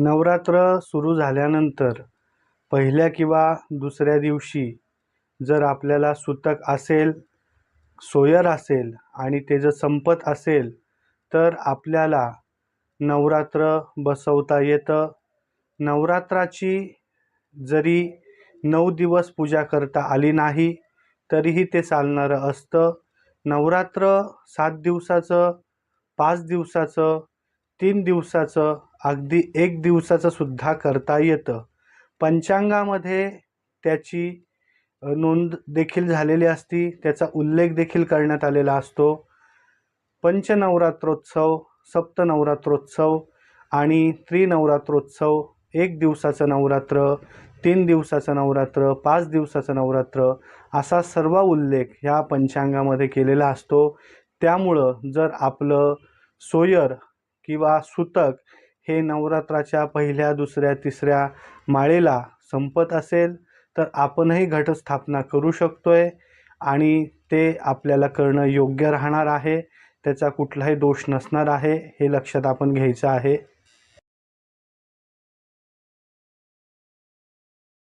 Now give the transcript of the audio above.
नवरात्र सुरू झाल्यानंतर पहिल्या किंवा दुसऱ्या दिवशी जर आपल्याला सुतक असेल सोयर असेल आणि ते जर संपत असेल तर आपल्याला नवरात्र बसवता येतं. नवरात्राची जरी नऊ दिवस पूजा करता आली नाही तरीही ते चालणारं असतं. नवरात्र सात दिवसाचं पाच दिवसाचं तीन दिवसाचं अगदी एक दिवसाचं सुद्धा करता येतं. पंचांगामध्ये त्याची नोंद देखील झालेली असती त्याचा उल्लेख देखील करण्यात आलेला असतो. पंचनवरात्रोत्सव सप्तनवरात्रोत्सव आणि त्रिनवरात्रोत्सव एक दिवसाचं नवरात्र तीन दिवसाचं नवरात्र पाच दिवसाचं नवरात्र असा सर्व उल्लेख ह्या पंचांगामध्ये केलेला असतो. त्यामुळं जर आपलं सोयर किंवा सुतक हे नवरात्राच्या पहिल्या दुसऱ्या तिसऱ्या माळेला संपत असेल तर आपणही घटस्थापना करू शकतो आहे आणि ते आपल्याला करणं योग्य राहणार आहे. त्याचा कुठलाही दोष नसणार आहे. हे लक्षात आपण घ्यायचं आहे.